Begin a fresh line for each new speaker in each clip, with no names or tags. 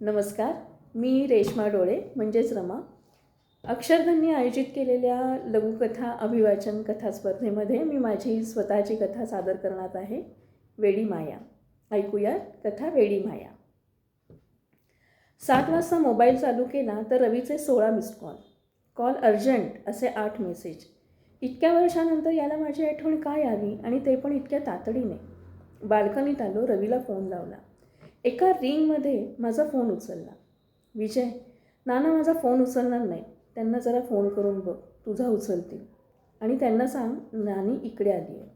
नमस्कार मी रेश्मा डोळे म्हणजेच रमा. अक्षरधननी आयोजित केलेल्या लघुकथा अभिवाचन कथा स्पर्धेमध्ये मी माझी स्वतःची कथा सादर करणार आहे वेडी माया. ऐकूया कथा वेडी माया. सात वाजता मोबाईल चालू केला तर रवीचे सोळा मिस्ड कॉल कॉल अर्जंट असे आठ मेसेज इतक्या वर्षानंतर याला माझी आठवण काय आली आणि ते पण इतक्या तातडीने. बाल्कनीत आलो रवीला फोन लावला. एका रिंगमध्ये माझा फोन उचलला. विजय नाना माझा फोन उचलणार नाही. त्यांना जरा फोन करून बघ. तुझा उचलतील. आणि त्यांना सांग नानी इकडे आली आहे.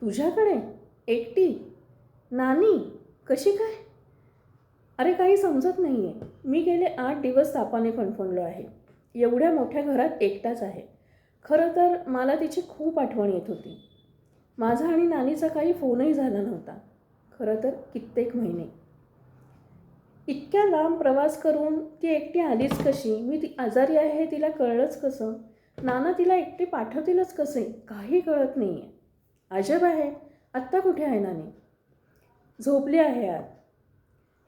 तुझ्याकडे? एकटी? नानी? कशी काय? अरे काही समजत नाही आहे मी गेले आठ दिवस तापाने फणफणलो आहे. एवढ्या मोठ्या घरात एकटाच आहे. खरं तर मला तिची खूप आठवण येत होती. माझा आणि नानीचा काही फोनही झाला नव्हता. खरं तर कित्येक महिने. इतक्या लांब प्रवास करून ती एकटी आलीच कशी? मी ती आजारी आहे हे तिला कळलंच कसं? नाना तिला एकटी पाठवतीलच कसे? काही कळत नाही आहे अजब आहे. आत्ता कुठे आहे नानी? झोपली आहे आत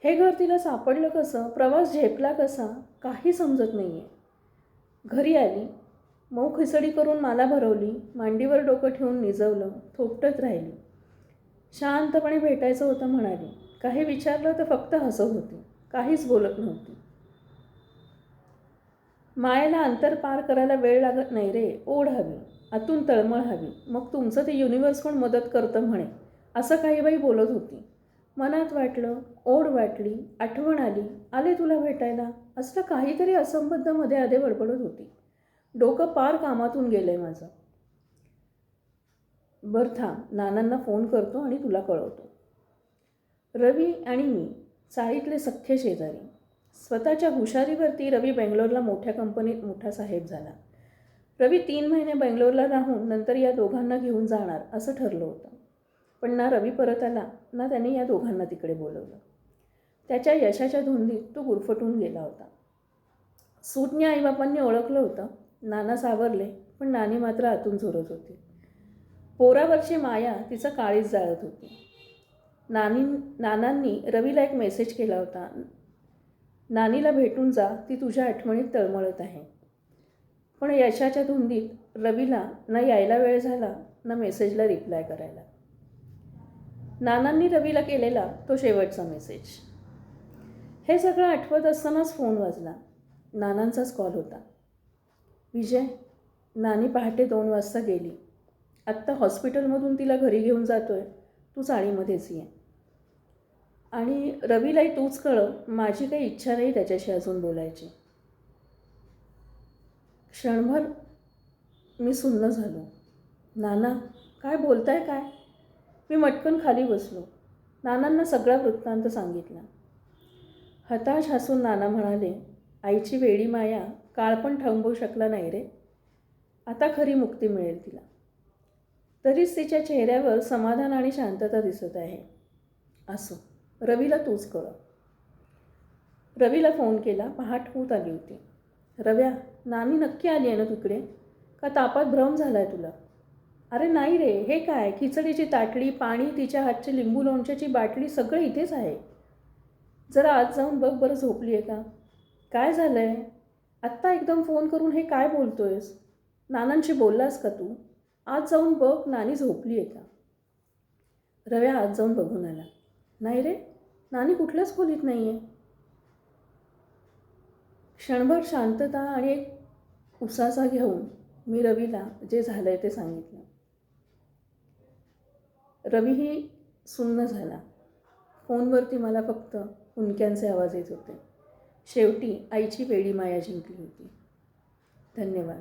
हे घर तिला सापडलं कसं? प्रवास झेपला कसा? काही समजत नाही आहे घरी आली. मऊ खिचडी करून मला भरवली. मांडीवर डोकं ठेवून निजवलं. थोपटत राहिली. शांतपणे भेटायचं होतं म्हणाली. काही विचारलं तर फक्त हसत होती. काहीच बोलत नव्हती. मायेला अंतर पार करायला वेळ लागत नाही रे ओढ हवी आतून तळमळ हवी. मग तुमचं ते युनिवर्स पण मदत करतं म्हणे असं काही बाई बोलत होती. मनात वाटलं ओढ वाटली आठवण आली आले तुला भेटायला? असलं काहीतरी असंबद्धमध्ये आधे बडबडत होती. डोकं पार कामातून गेलं आहे माझं. बरं था नानांना फोन करतो आणि तुला कळवतो. रवी आणि मी चाळीतले सख्खे शेजारी. स्वतःच्या हुशारीवरती रवी बेंगलोरला मोठ्या कंपनीत मोठा साहेब झाला. रवी तीन महिने बेंगलोरला राहून नंतर या दोघांना घेऊन जाणार असं ठरलं होतं. पण ना रवी परत आला ना त्याने या दोघांना तिकडे बोलवलं. त्याच्या यशाच्या धुंदीत तो गुरफटून गेला होता. सूटने आईबापांनी ओळखलं होतं. नाना सावरले पण नानी मात्र आतून झोरत होती. पोरावरची माया तिचं काळीच जाळत होती. नानी नानांनी रवीला एक मेसेज केला होता. नानीला भेटून जा ती तुझ्या आठवणीत तळमळत आहे. पण यशाच्या धुंदीत रवीला ना यायला वेळ झाला ना मेसेजला रिप्लाय करायला. नानांनी रवीला केलेला तो शेवटचा मेसेज हे सगळं आठवत असतानाच फोन वाजला. नानांचाच कॉल होता. विजय नानी पहाटे दोन वाजता गेली. आत्ता हॉस्पिटलमधून तिला घरी घेऊन जातो आहे तू चाळीमध्येच ये. आणि रवीलाही तूच कळव माझी काही इच्छा नाही त्याच्याशी अजून बोलायची. क्षणभर मी सुन्न झालो. नाना काय बोलताय काय? मी मटकन खाली बसलो. नानांना सगळा वृत्तांत सांगितला. हताश हसून नाना म्हणाले आईची वेडी माया काळ पण थांबवू शकला नाही रे. आता खरी मुक्ती मिळेल तिला. तरीच तिच्या चेहऱ्यावर समाधान आणि शांतता दिसत आहे. असो रवीला तूच कळ रवीला फोन केला पहाट होत आली होती. रव्या नानी नक्की आली आहे ना तिकडे? का तापात भ्रम झाला आहे तुला? अरे नाही रे हे काय? खिचडीची ताटली पाणी तिच्या हातची लिंबू लोणच्याची बाटली सगळं इथेच आहे. जरा आज जाऊन बघ बरं झोपली आहे का? काय झालं आहे आत्ता एकदम फोन करून हे काय बोलतोयस? नानांशी बोललास का तू? आज जाऊन बघ नानी झोपली आहे का? रव्या आज जाऊन बघून आला. नाही रे नानी कुठल्याच खोलीत नाही आहे क्षणभर शांतता आणि एक उसाचा घेऊन मी रवीला जे झालं आहे ते सांगितलं. रवीही सुन्न झाला. फोनवरती मला फक्त हुंक्यांचे आवाज येत होते. शेवटी आईची वेळी माया जिंकली होती. धन्यवाद.